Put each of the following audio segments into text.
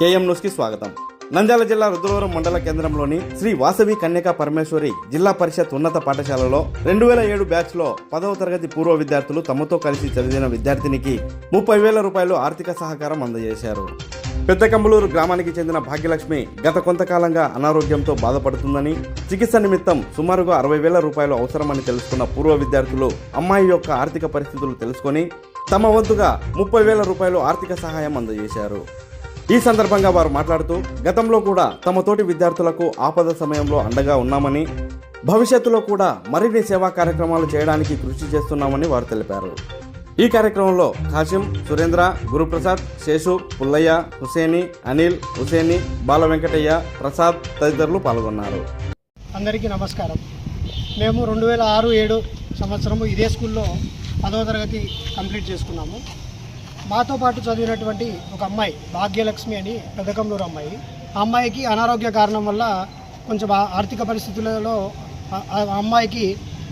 KM న్యూస్కి స్వాగతం. నంద్యాల జిల్లా రుద్రవరం మండల కేంద్రంలోని శ్రీ వాసవి కన్యకా పరమేశ్వరి జిల్లా పరిషత్ ఉన్నత పాఠశాలలో రెండు వేల ఏడు బ్యాచ్లో పదవ తరగతి పూర్వ విద్యార్థులు తమతో కలిసి చదివిన విద్యార్థినికి ముప్పై వేల రూపాయలు ఆర్థిక సహకారం అందజేశారు. పెద్దకంబలూరు గ్రామానికి చెందిన భాగ్యలక్ష్మి గత కొంతకాలంగా అనారోగ్యంతో బాధపడుతుందని చికిత్స నిమిత్తం సుమారుగా అరవై వేల రూపాయలు అవసరమని తెలుసుకున్న పూర్వ విద్యార్థులు అమ్మాయి యొక్క ఆర్థిక పరిస్థితులు తెలుసుకొని తమ వంతుగా ముప్పై వేల రూపాయలు ఆర్థిక సహాయం అందజేశారు. ఈ సందర్భంగా వారు మాట్లాడుతూ గతంలో కూడా తమ తోటి విద్యార్థులకు ఆపద సమయంలో అండగా ఉన్నామని భవిష్యత్తులో కూడా మరిన్ని సేవా కార్యక్రమాలు చేయడానికి కృషి చేస్తున్నామని వారు తెలిపారు. ఈ కార్యక్రమంలో కాశిం సురేంద్ర గురుప్రసాద్ శేషు పుల్లయ్య హుసేని అనిల్ హుసేని బాల వెంకటయ్య ప్రసాద్ తదితరులు పాల్గొన్నారు. అందరికీ నమస్కారం. మేము రెండు వేల ఆరు ఏడు సంవత్సరము ఇదే స్కూల్లో పదవ తరగతి కంప్లీట్ చేసుకున్నాము. మాతో పాటు చదివినటువంటి ఒక అమ్మాయి భాగ్యలక్ష్మి అని పెదకంలూరు అమ్మాయి. ఆ అమ్మాయికి అనారోగ్య కారణం వల్ల కొంచెం ఆర్థిక పరిస్థితులలో ఆ అమ్మాయికి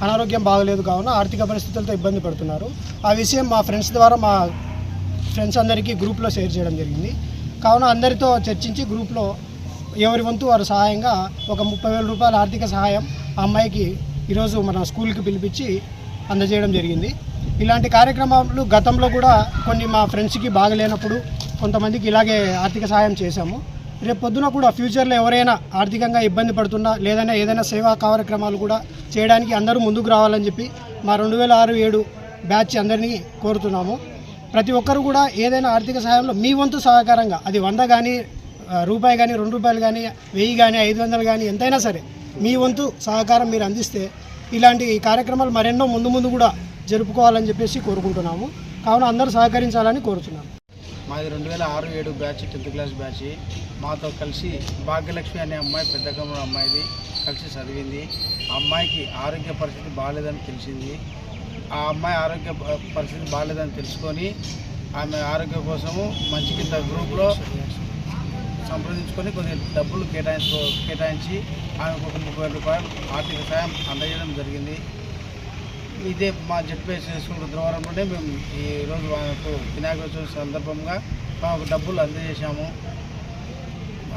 అనారోగ్యం బాగలేదు కావున ఆర్థిక పరిస్థితులతో ఇబ్బంది పడుతున్నారు. ఆ విషయం మా ఫ్రెండ్స్ ద్వారా మా ఫ్రెండ్స్ అందరికీ గ్రూప్లో షేర్ చేయడం జరిగింది. కావున అందరితో చర్చించి గ్రూప్లో ఎవరి వంతు వారు సహాయంగా ఒక ముప్పై వేల రూపాయల ఆర్థిక సహాయం ఆ అమ్మాయికి ఈరోజు మన స్కూల్కి పిలిపించి అందజేయడం జరిగింది. ఇలాంటి కార్యక్రమాలు గతంలో కూడా కొన్ని మా ఫ్రెండ్స్కి బాగలేనప్పుడు కొంతమందికి ఇలాగే ఆర్థిక సహాయం చేశాము. రేపు పొద్దున కూడా ఫ్యూచర్లో ఎవరైనా ఆర్థికంగా ఇబ్బంది పడుతున్నా లేదైనా ఏదైనా సేవా కార్యక్రమాలు కూడా చేయడానికి అందరూ ముందుకు రావాలని చెప్పి మా రెండు వేల ఆరు ఏడు బ్యాచ్ అందరినీ కోరుతున్నాము. ప్రతి ఒక్కరు కూడా ఏదైనా ఆర్థిక సహాయంలో మీ వంతు సహకారంగా అది వంద కానీ రూపాయి కానీ రెండు రూపాయలు కానీ వెయ్యి కానీ ఐదు వందలు కానీ ఎంతైనా సరే మీ వంతు సహకారం మీరు అందిస్తే ఇలాంటి కార్యక్రమాలు మరెన్నో ముందు ముందు కూడా జరుపుకోవాలని చెప్పేసి కోరుకుంటున్నాము. కావున అందరూ సహకరించాలని కోరుతున్నాము మాది రెండు వేల ఆరు ఏడు బ్యాచ్ టెన్త్ క్లాస్ బ్యాచ్. మాతో కలిసి భాగ్యలక్ష్మి అనే అమ్మాయి పెద్ద కమల అమ్మాయిది కలిసి చదివింది. ఆ అమ్మాయికి ఆరోగ్య పరిస్థితి బాగాలేదని తెలిసింది. ఆ అమ్మాయి ఆరోగ్య పరిస్థితి బాగాలేదని తెలుసుకొని ఆమె ఆరోగ్యం కోసము మంచి కింద గ్రూప్లో సంప్రదించుకొని కొన్ని డబ్బులు కేటాయించుకో కేటాయించి ఆమెకు ఒక ముప్పై రూపాయలు ఆర్థిక సాయం అందజేయడం జరిగింది. ఇదే మా జడ్పీఎస్ స్కూల్ రుద్రవరంలోనే మేము ఈ రోజు మాకు వినాయక చవితి సందర్భంగా మాకు డబ్బులు అందజేశాము.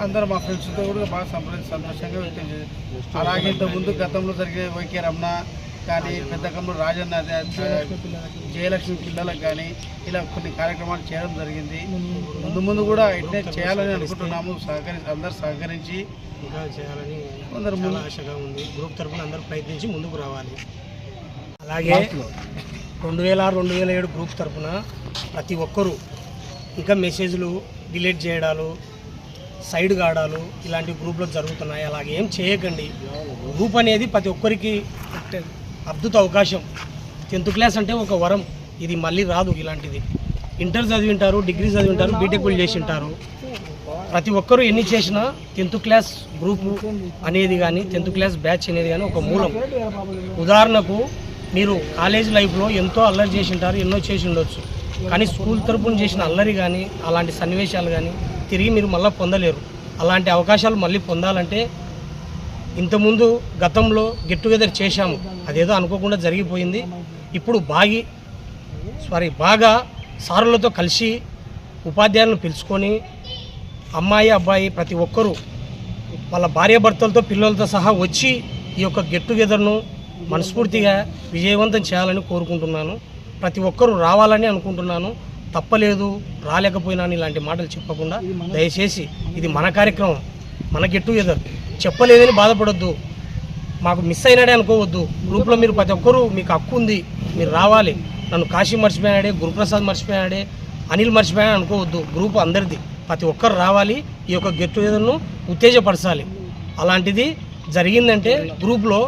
అందరూ మా ఫ్రెండ్స్తో కూడా బాగా సంప్రదించి సంతోషంగా వ్యక్తం చేశారు అలాగే ఇంతకుముందు గతంలో జరిగే వైకే రమణ కానీ పెద్దకంలో రాజన్న జయలక్ష్మి పిల్లలకు కానీ ఇలా కొన్ని కార్యక్రమాలు చేయడం జరిగింది. ముందు ముందు కూడా ఇట్లే చేయాలని అనుకుంటున్నాము. సహకరి అందరు సహకరించి ఇంకా చేయాలని అందరు ముందు ఆశగా ఉంది. గ్రూప్ తరఫున అందరూ ప్రయత్నించి ముందుకు రావాలి. అలాగే రెండు వేల ఆరు రెండు వేల ఏడు గ్రూప్ తరఫున ప్రతి ఒక్కరూ ఇంకా మెసేజ్లు డిలీట్ చేయడాలు సైడ్ కాడాలు ఇలాంటి గ్రూప్లో జరుగుతున్నాయి. అలాగే ఏం చేయకండి. గ్రూప్ అనేది ప్రతి ఒక్కరికి అద్భుత అవకాశం. టెన్త్ క్లాస్ అంటే ఒక వరం. ఇది మళ్ళీ రాదు ఇలాంటిది. ఇంటర్ చదివింటారు డిగ్రీ చదివింటారు బీటెక్లు చేసి ఉంటారు ప్రతి ఒక్కరూ ఎన్ని చేసినా టెన్త్ క్లాస్ గ్రూప్ అనేది కానీ టెన్త్ క్లాస్ బ్యాచ్ అనేది కానీ ఒక మూలం. ఉదాహరణకు మీరు కాలేజ్ లైఫ్లో ఎంతో అల్లరి చేసి ఉంటారు ఎన్నో చేసి ఉండొచ్చు. కానీ స్కూల్ తరపున చేసిన అల్లరి కానీ అలాంటి సన్నివేశాలు కానీ తిరిగి మీరు మళ్ళీ పొందలేరు. అలాంటి అవకాశాలు మళ్ళీ పొందాలంటే ఇంతకుముందు గతంలో గెట్ టుగెదర్ చేశాము. అదేదో అనుకోకుండా జరిగిపోయింది. ఇప్పుడు బాగి సారీ బాగా సారులతో కలిసి ఉపాధ్యాయులను పిలుచుకొని అమ్మాయి అబ్బాయి ప్రతి ఒక్కరూ వాళ్ళ భార్యాభర్తలతో పిల్లలతో సహా వచ్చి ఈ యొక్క గెట్ టుగెదర్ను మనస్ఫూర్తిగా విజయవంతం చేయాలని కోరుకుంటున్నాను. ప్రతి ఒక్కరూ రావాలని అనుకుంటున్నాను. తప్పలేదు రాలేకపోయినాను ఇలాంటి మాటలు చెప్పకుండా దయచేసి ఇది మన కార్యక్రమం మన గెట్ టుగెదర్. చెప్పలేదని బాధపడొద్దు. మాకు మిస్ అయినాడే అనుకోవద్దు. గ్రూప్లో మీరు ప్రతి ఒక్కరూ మీకు హక్కు ఉంది. మీరు రావాలి. నన్ను కాశీ మర్చిపోయినాడే గురుప్రసాద్ మర్చిపోయినాడే అనిల్ మర్చిపోయాడు అనుకోవద్దు. గ్రూప్ అందరిది. ప్రతి ఒక్కరు రావాలి. ఈ యొక్క గెట్ టుగెదర్ను ఉత్తేజపరచాలి. అలాంటిది జరిగిందంటే గ్రూప్లో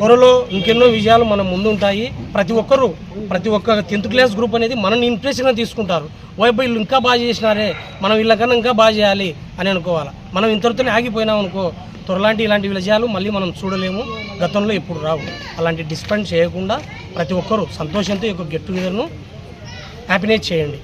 త్వరలో ఇంకెన్నో విజయాలు మన ముందుంటాయి. ప్రతి ఒక్కరు ప్రతి ఒక్క టెన్త్ క్లాస్ గ్రూప్ అనేది మనల్ని ఇంట్రెస్ట్గా తీసుకుంటారు. వైపు వీళ్ళు ఇంకా బాగా చేసినారే మనం వీళ్ళకన్నా ఇంకా బాగా చేయాలి అని అనుకోవాలి. మనం ఇంతటితోనే ఆగిపోయినాం అనుకో త్వరలాంటి ఇలాంటి విజయాలు మళ్ళీ మనం చూడలేము. గతంలో ఎప్పుడు రావు. అలాంటి డిస్పెండ్ చేయకుండా ప్రతి ఒక్కరూ సంతోషంతో ఈ యొక్క గెట్ టుగెదర్ను హ్యాపీనెస్ చేయండి.